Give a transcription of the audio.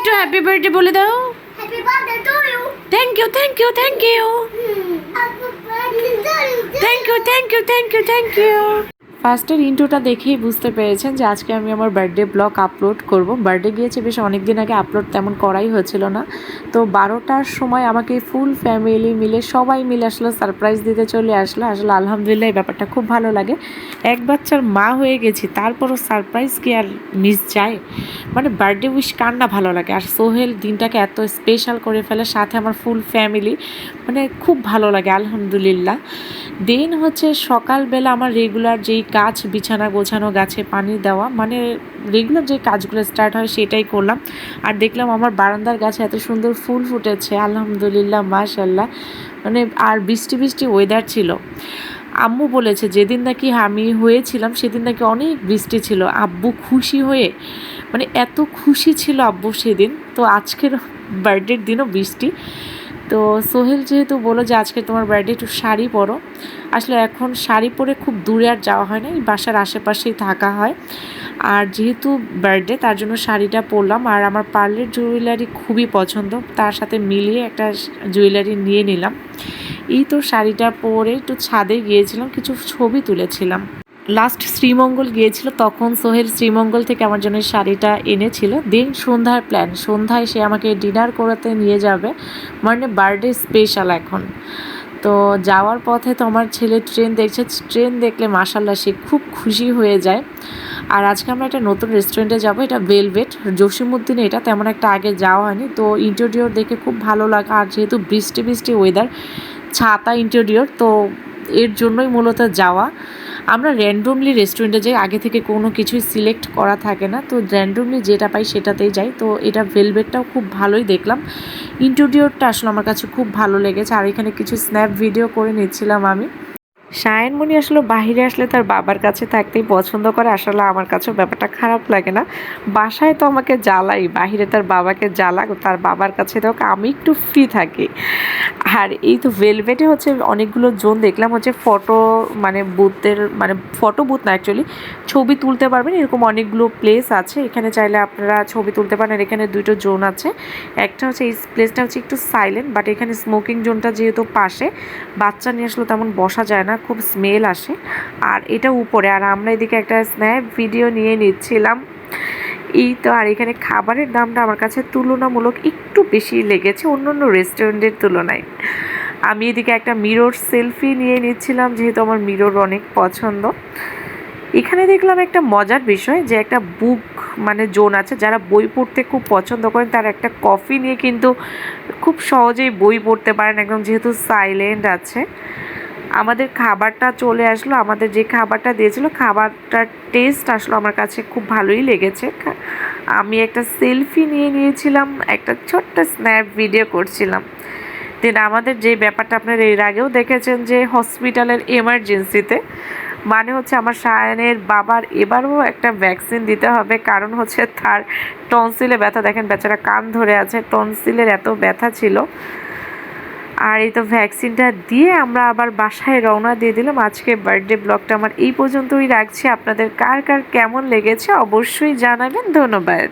একটু happy birthday বলে দাও Happy birthday to you. Thank you thank you thank you Happy birthday to you. Thank you thank you thank you thank you ফার্স্টের ইন্ট্রোটা দেখেই বুঝতে পেরেছেন যে আজকে আমি আমার বার্থডে ব্লগ আপলোড করব। বার্থডে গিয়েছে বেশ অনেক দিন আগে, আপলোড তেমন করাই হয়েছিল না। তো বারোটার সময় আমাকে ফুল ফ্যামিলি মিলে, সবাই মিলে আসলে, সারপ্রাইজ দিতে চলে আসলো। আসলে আলহামদুলিল্লাহ এই ব্যাপারটা খুব ভালো লাগে। এক বাচ্চার মা হয়ে গেছি, তারপরও সারপ্রাইজ কি আর মিস যায়? মানে বার্থডে উইশ কার না ভালো লাগে? আর সোহেল দিনটাকে এত স্পেশাল করে ফেলে, সাথে আমার ফুল ফ্যামিলি মানে খুব ভালো লাগে, আলহামদুলিল্লাহ। দেন হচ্ছে সকালবেলা আমার রেগুলার যেই কাজ বিছানা গোছানো, গাছে পানি দেওয়া মানে রেগুলার যে কাজগুলো স্টার্ট হয় সেটাই করলাম। আর দেখলাম আমার বারান্দার গাছে এত সুন্দর ফুল ফুটেছে, আলহামদুলিল্লাহ মাশাল্লাহ মানে আর বৃষ্টি বৃষ্টি ওয়েদার ছিল। আম্মু বলেছে, যেদিন নাকি আমি হয়েছিলাম, সেদিন নাকি অনেক বৃষ্টি ছিল। আব্বু খুশি হয়ে মানে এত খুশি ছিল আব্বু সেদিন। তো আজকের বার্থডের দিনও বৃষ্টি। তো সোহেল যেহেতু বলো যে আজকে তোমার বার্থডে একটু শাড়ি পরো। আসলে এখন শাড়ি পরে খুব দূরে আর যাওয়া হয় না, এই বাসার আশেপাশেই থাকা হয়। আর যেহেতু বার্থডে তার জন্য শাড়িটা পরলাম। আর আমার পার্লের জুয়েলারি খুবই পছন্দ, তার সাথে মিলিয়ে একটা জুয়েলারি নিয়ে নিলাম। এই তো শাড়িটা পরে একটু ছাদে গিয়েছিলাম, কিছু ছবি তুলেছিলাম। লাস্ট শ্রীমঙ্গল গিয়েছিল, তখন সোহেল শ্রীমঙ্গল থেকে আমার জন্য শাড়িটা এনেছিল। দিন সন্ধ্যার প্ল্যান সন্ধ্যায় সে আমাকে ডিনার করাতে নিয়ে যাবে। মানে বার্থডে স্পেশাল এখন। তো যাওয়ার পথে তো আমার ছেলে ট্রেন দেখছে ট্রেন দেখলে মাসাল্লাহ সে খুব খুশি হয়ে যায়। আর আজকে আমরা একটা নতুন রেস্টুরেন্টে যাব, এটা ভেলভেট জসিমুদ্দিনে এটা তেমন একটা আগে যাওয়া হয়নি। তো ইন্টেরিয়র দেখে খুব ভালো লাগা, আর যেহেতু বৃষ্টি বৃষ্টি ওয়েদার ছাতা ইন্টেরিয়র তো এর জন্যই মূলত যাওয়া। আমরা র্যান্ডমলি রেস্টুরেন্টে যাই, আগে থেকে কোনো কিছুই সিলেক্ট করা থাকে না, তো র্যান্ডমলি যেটা পাই সেটাতেই যাই। তো এটা ভেলভেটটাও খুব ভালোই দেখলাম। ইন্টেরিয়রটা আসলে আমার কাছে খুব ভালো লেগেছে, আর এখানে কিছু স্ন্যাপ ভিডিও করে নিচ্ছিলাম আমি। সায়নমণি আসলে বাহিরে আসলে তার বাবার কাছে থাকতেই পছন্দ করে। আসলে আমার কাছেও ব্যাপারটা খারাপ লাগে না। বাসায় তো আমাকে জ্বালাই, বাহিরে তার বাবাকে জ্বালা তার বাবার কাছে তো আমি একটু ফ্রি থাকি। আর এই তো ভেলভেটে হচ্ছে অনেকগুলো জোন দেখলাম, হচ্ছে ফটো মানে বুথের মানে ফটো বুথ না অ্যাকচুয়ালি ছবি তুলতে পারবেন, এরকম অনেকগুলো প্লেস আছে। এখানে চাইলে আপনারা ছবি তুলতে পারেন, এখানে দুটো জোন আছে। একটা হচ্ছে এই প্লেসটা হচ্ছে একটু সাইলেন্ট বাট এখানে স্মোকিং জোনটা যেহেতু পাশে, বাচ্চা নিয়ে আসলে তেমন বসা যায় না। খুব স্মেল আসে। আর এটা উপরে, আর আমরা এদিকে একটা স্ন্যাপ ভিডিও নিয়ে নিচ্ছিলাম। এই তো, আর এখানে খাবারের দামটা আমার কাছে তুলনামূলক একটু বেশি লেগেছে অন্য অন্য রেস্টুরেন্টের তুলনায়। আমি এদিকে একটা মিরর সেলফি নিয়ে নিচ্ছিলাম, যেহেতু আমার মিরর অনেক পছন্দ। এখানে দেখলাম একটা মজার বিষয়, যে একটা বুক মানে জোন আছে, যারা বই পড়তে খুব পছন্দ করেন, তারা একটা কফি নিয়ে কিন্তু খুব সহজেই বই পড়তে পারেন। একদম যেহেতু সাইলেন্ট আছে। আমাদের খাবারটা চলে আসলো, আমাদের যে খাবারটা দিয়েছিল, খাবারটার টেস্ট আসলো আমার কাছে খুব ভালোই লেগেছে। আমি একটা সেলফি নিয়ে নিয়েছিলাম, একটা ছোট্ট স্ন্যাপ ভিডিও করছিলাম। দেন আমাদের যে ব্যাপারটা আপনারা এর আগেও দেখেছেন যে হসপিটালের এমার্জেন্সিতে মানে হচ্ছে আমার সায়নের বাবার এবারও একটা ভ্যাকসিন দিতে হবে, কারণ হচ্ছে তার টনসিলে ব্যথা। দেখেন বেচারা কান ধরে আছে টনসিলের এত ব্যথা ছিল। আর এই তো ভ্যাকসিনটা দিয়ে আমরা আবার বাসায় রওনা দিয়ে দিলাম। আজকে বার্থডে ব্লগটা আমার এই পর্যন্তই রাখছি। আপনাদের কার কার কেমন লেগেছে অবশ্যই জানাবেন। ধন্যবাদ।